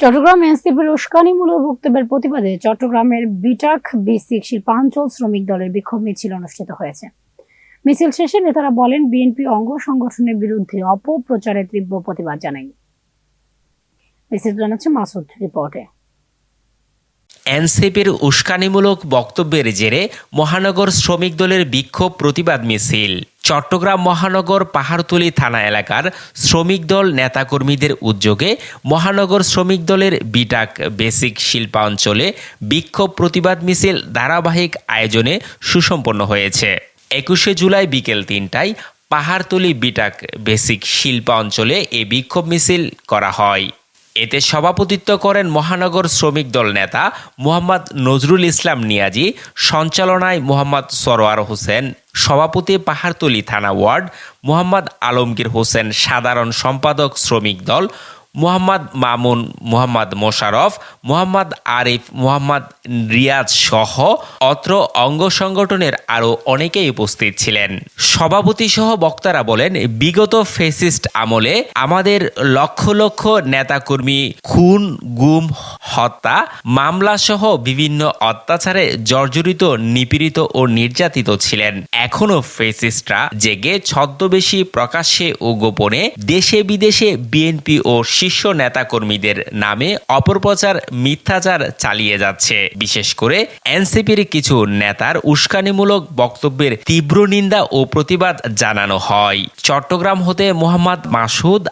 চট্টগ্রাম এনসিপির উস্কানিমূলক বক্তব্যের প্রতিবাদে চট্টগ্রামের বিটাক বেসিক শিল্পাঞ্চল শ্রমিক দলের বিক্ষোভ মিছিল অনুষ্ঠিত হয়েছে। মিছিল শেষে নেতারা বলেন, বিএনপি অঙ্গ সংগঠনের বিরুদ্ধে অপপ্রচারে তীব্র প্রতিবাদ জানাই। বিস্তারিত জানাচ্ছে মাসুদ রিপোর্টে। এনসিপির উস্কানিমূলক বক্তব্যের জেরে মহানগর শ্রমিক দলের বিক্ষোভ প্রতিবাদ মিছিল। চট্টগ্রাম মহানগর পাহাড়তলী থানা এলাকার শ্রমিক দল নেতাকর্মীদের উদ্যোগে মহানগর শ্রমিক দলের বিটাক বেসিক শিল্পাঞ্চলে বিক্ষোভ প্রতিবাদ মিছিল ধারাবাহিক আয়োজনে সুসম্পন্ন হয়েছে। একুশে জুলাই বিকেল তিনটায় পাহাড়তলী বিটাক বেসিক শিল্পাঞ্চলে এ বিক্ষোভ মিছিল করা হয়। এতে সভাপতিত্ব করেন মহানগর শ্রমিক দল নেতা মোহাম্মদ নজরুল ইসলাম নিয়াজি, সঞ্চালনায় মোহাম্মদ সরোয়ার হোসেন, সভাপতি পাহাড়তলি থানা ওয়ার্ড মোহাম্মদ আলমগীর হোসেন, সাধারণ সম্পাদক শ্রমিক দল মোহাম্মদ মামুন, মোহাম্মদ মোশারফ, মোহাম্মদ আরিফ, মোহাম্মদ রিয়াজ সহ অত্র অঙ্গ সংগঠনের আরও অনেকেই উপস্থিত ছিলেন। সভাপতি সহ বক্তারা বলেন, বিগত ফেসিস্ট আমলে আমাদের লক্ষ লক্ষ নেতাকর্মী খুন, গুম হত্যা মামলা সহ বিভিন্ন অত্যাচারে জর্জরিত, নিপীড়িত ও নির্যাতিত ছিলেন। এখনও ফেসিস্টরা জেগে ছদ্মবেশী প্রকাশ্যে ও গোপনে দেশে বিদেশে বিএনপি ও শীর্ষ নেতাকর্মীদের নামে অপপ্রচার, মিথ্যাচার চালিয়ে যাচ্ছে। বিশেষ করে এনসিপির কিছু নেতার উস্কানিমূলক বক্তব্যের তীব্র নিন্দা ও প্রতিবাদ জানানো হয়। চট্টগ্রাম হতে মোহাম্মদ মাসুদ